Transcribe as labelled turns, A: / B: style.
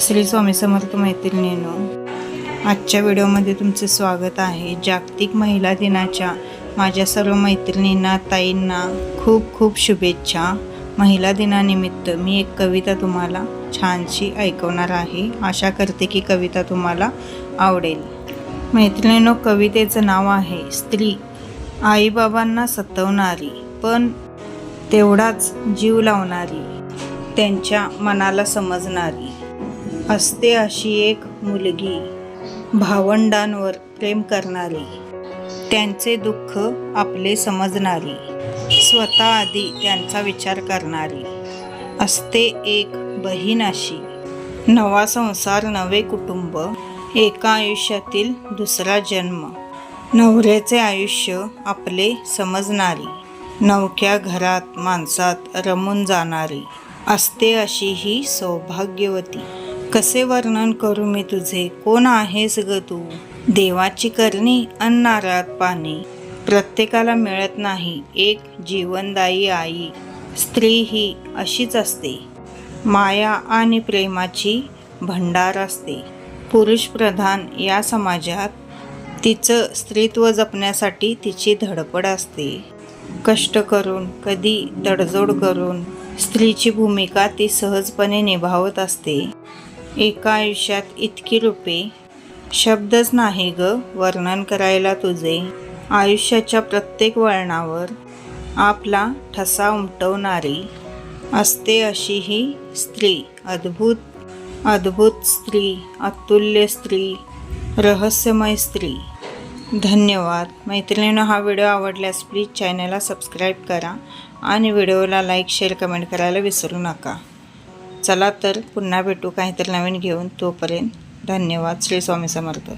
A: श्री स्वामी समर्थ मैत्रिणीनो आजच्या व्हिडिओमध्ये तुमचे स्वागत आहे. जागतिक महिला दिनाच्या माझ्या सर्व मैत्रिणींना ताईंना खूप खूप शुभेच्छा. महिला दिनानिमित्त मी एक कविता तुम्हाला छानशी ऐकवणार आहे. आशा करते की कविता तुम्हाला आवडेल. मैत्रिणीनो कवितेचं नाव आहे स्त्री आईबाबांना सतवणारी पण तेवढाच जीव लावणारी त्यांच्या मनाला समजणारी. असते अशी एक मुलगी भावंडांवर प्रेम करणारी. त्यांचे दुःख आपले समजणारी. स्वतः आधी त्यांचा विचार करणारी. असते एक बहीण अशी. नवा संसार नवे कुटुंब एका आयुष्यातील दुसरा जन्म. नवऱ्याचे आयुष्य आपले समजणारी. नवख्या घरात माणसात रमून जाणारी. असते अशी ही सौभाग्यवती. कसे वर्णन करू मी तुझे? कोण आहेस ग तू? देवाची करणी अन्नारात पाणी. प्रत्येकाला मिळत नाही. एक जीवनदायी आई. स्त्री ही अशीच असते. माया आणि प्रेमाची भंडार असते. पुरुष प्रधान या समाजात तिचं स्त्रीत्व जपण्यासाठी तिची धडपड असते. कष्ट करून कधी तडजोड करून स्त्रीची भूमिका ती सहजपणे निभावत असते. एका आयुष्यात इतकी रूपे. शब्दच नाही ग वर्णन करायला तुझे. आयुष्याच्या प्रत्येक वळणावर आपला ठसा उमटवणारी असते अशी ही स्त्री. अद्भुत अद्भुत स्त्री अतुल्य स्त्री रहस्यमय स्त्री. धन्यवाद. मैत्रिणीनं हा व्हिडिओ आवडल्यास प्लीज चॅनलला सबस्क्राईब करा आणि व्हिडिओला लाईक शेअर कमेंट करायला विसरू नका. चला तर पुन्हा भेटू काहीतरी नवीन घेऊन तोपर्यंत धन्यवाद श्री स्वामी समर्थ.